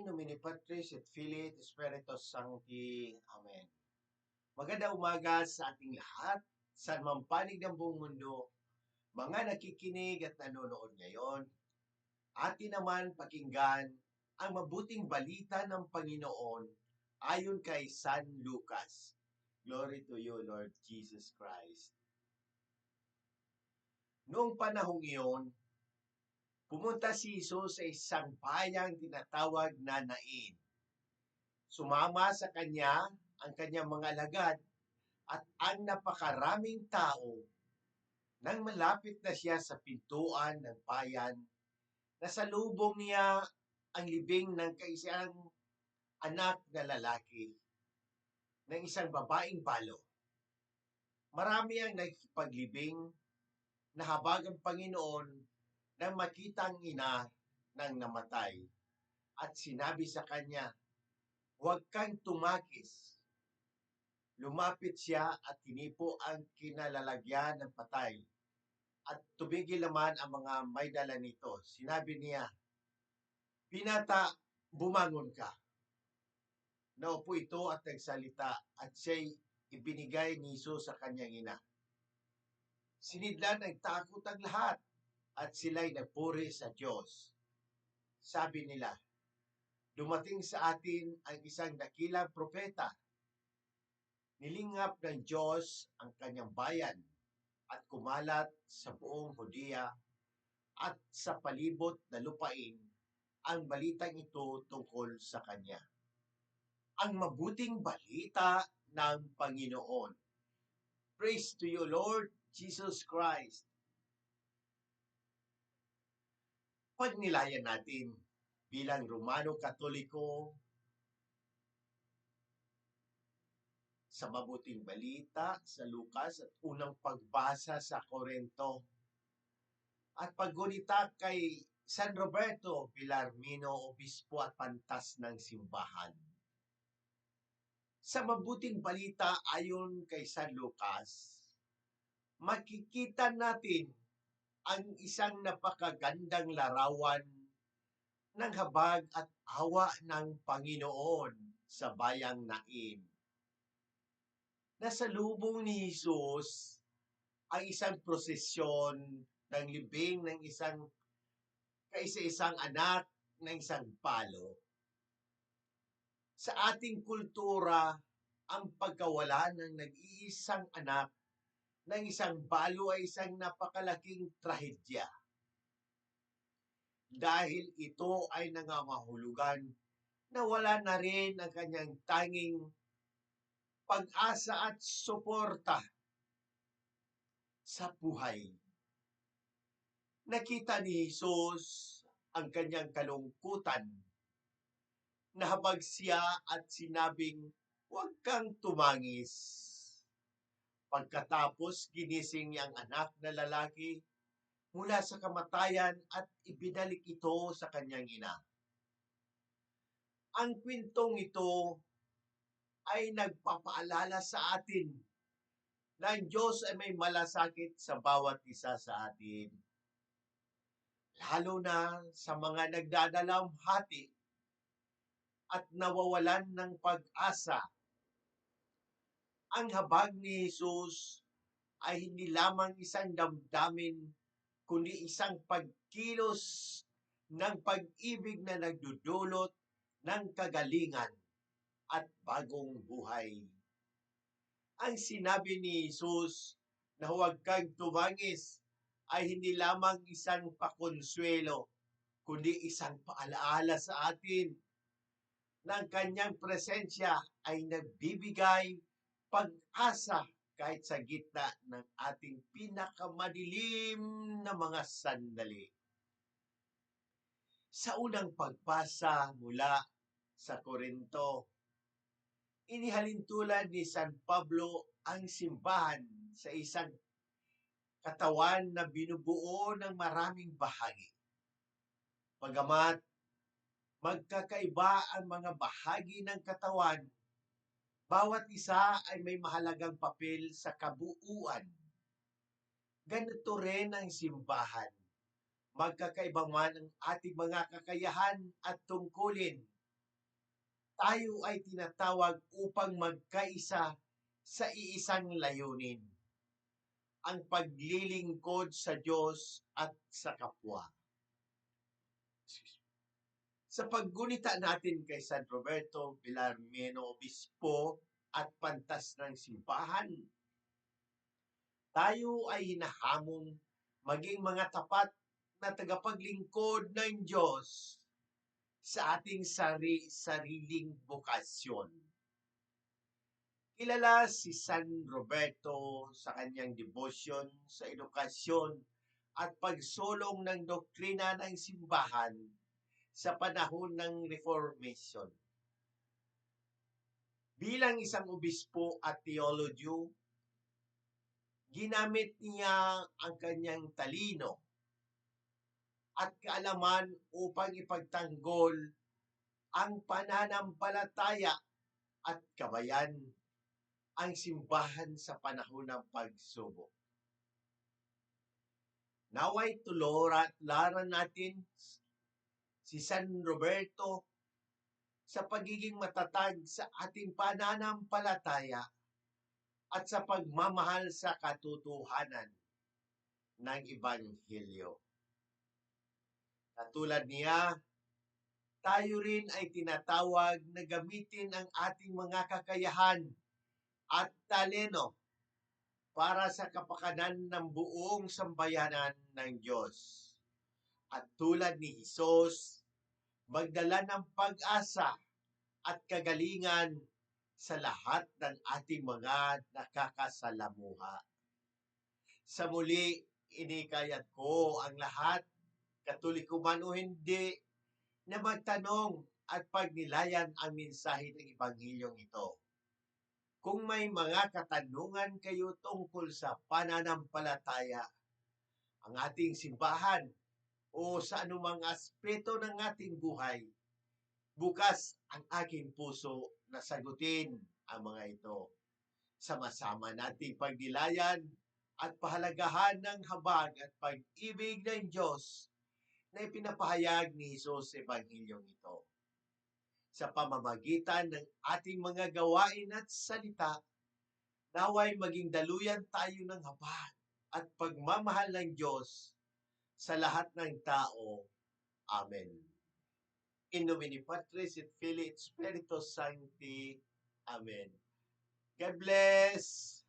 In nomine Patris et Filii et Spiritus Sancti. Amen. Maganda umaga sa ating lahat, sa mampanig ng buong mundo, mga nakikinig at nanonood ngayon. Atin naman pakinggan ang mabuting balita ng Panginoon ayon kay San Lucas. Glory to you, Lord Jesus Christ. Noong panahong iyon, pumunta si Jesus sa isang bayang tinatawag na Nain. Sumama sa kanya ang kanyang mga alagad at ang napakaraming tao nang malapit na siya sa pintuan ng bayan, nasalubong niya ang libing ng kaisang anak na lalaki ng isang babaeng balo. Marami ang nagkipaglibing na habag ang Panginoon nang makita ang ina ng namatay at sinabi sa kanya, Huwag kang tumakis. Lumapit siya at tinipo ang kinalalagyan ng patay at tumigil naman ang mga may dala nito. Sinabi niya, Binata, bumangon ka. Naupo ito at nagsalita at siya'y ibinigay ni Jesus sa kanyang ina. Sinidlan ng takot ang lahat at sila'y nagpuri sa Diyos. Sabi nila, dumating sa atin ang isang dakilang propeta. Nilingap ng Diyos ang kanyang bayan at kumalat sa buong Hudiya at sa palibot na lupain ang balitang ito tungkol sa kanya. Ang mabuting balita ng Panginoon. Praise to you, Lord Jesus Christ. Pagnilayan natin bilang Romano Katoliko sa mabuting balita sa Lucas at unang pagbasa sa Korento at paggunita kay San Roberto Pilarmino, obispo at pantas ng simbahan. Sa mabuting balita ayon kay San Lucas, makikita natin ang isang napakagandang larawan ng habag at awa ng Panginoon sa bayang Nain. Nasa lubong ni Jesus ang isang prosesyon ng libing ng isang kaisa-isang anak ng isang palo. Sa ating kultura, ang pagkawala ng nag-iisang anak ng isang balo ay isang napakalaking trahedya. Dahil ito ay nangamahulugan na wala na rin ang kanyang tanging pag-asa at suporta sa buhay. Nakita ni Jesus ang kanyang kalungkutan. Nahabag siya at sinabing, huwag kang tumangis. Pagkatapos, ginising niya ang anak na lalaki mula sa kamatayan at ibinalik ito sa kanyang ina. Ang kwentong ito ay nagpapaalala sa atin na ang Diyos ay may malasakit sa bawat isa sa atin. Lalo na sa mga nagdadalamhati at nawawalan ng pag-asa. Ang habag ni Jesus ay hindi lamang isang damdamin, kundi isang pagkilos ng pag-ibig na nagdudulot ng kagalingan at bagong buhay. Ang sinabi ni Jesus na huwag kang tumangis ay hindi lamang isang pakonsuelo, kundi isang paalaala sa atin ng kanyang presensya ay nagbibigay pag-asa kahit sa gitna ng ating pinakamadilim na mga sandali. Sa unang pagbasa mula sa Korinto, inihalintulad ni San Pablo ang simbahan sa isang katawan na binubuo ng maraming bahagi. Pagamat magkakaiba ang mga bahagi ng katawan, bawat isa ay may mahalagang papel sa kabuuan. Ganito rin ang simbahan. Magkakaiba man ang ating mga kakayahan at tungkulin, tayo ay tinatawag upang magkaisa sa iisang layunin, ang paglilingkod sa Diyos at sa kapwa. Sa paggunita natin kay San Roberto Villarmeno Obispo at pantas ng simbahan, tayo ay hinahamong maging mga tapat na tagapaglingkod ng Diyos sa ating sari sariling bokasyon. Kilala si San Roberto sa kanyang devotion sa edukasyon at pagsulong ng doktrina ng simbahan sa panahon ng Reformation. Bilang isang obispo at teologyo, ginamit niya ang kanyang talino at kaalaman upang ipagtanggol ang pananampalataya at kabayan ang simbahan sa panahon ng pagsubok. Naway tulorat laran natin si San Roberto sa pagiging matatag sa ating pananampalataya at sa pagmamahal sa katotohanan ng Ebanghelyo. Katulad niya, tayo rin ay tinatawag na gamitin ang ating mga kakayahan at taleno para sa kapakanan ng buong sambayanan ng Diyos. At tulad ni Jesus, magdala ng pag-asa at kagalingan sa lahat ng ating mga nakakasalamuha. Sa muli, inikayat ko ang lahat, katoliko man o hindi, na magtanong at pagnilayan ang mensahe ng Ebanghilyong ito. Kung may mga katanungan kayo tungkol sa pananampalataya, ang ating simbahan, o sa anumang aspeto ng ating buhay, bukas ang aking puso na sagutin ang mga ito. Sama-sama nating pagnilayan at pahalagahan ng habag at pag-ibig ng Diyos na ipinapahayag ni Jesus sa Ebanghilyong ito. Sa pamamagitan ng ating mga gawain at salita, naway maging daluyan tayo ng habag at pagmamahal ng Diyos sa lahat ng tao. Amen. In nomine Patris et Filii et Spiritus Sancti. Amen. God bless!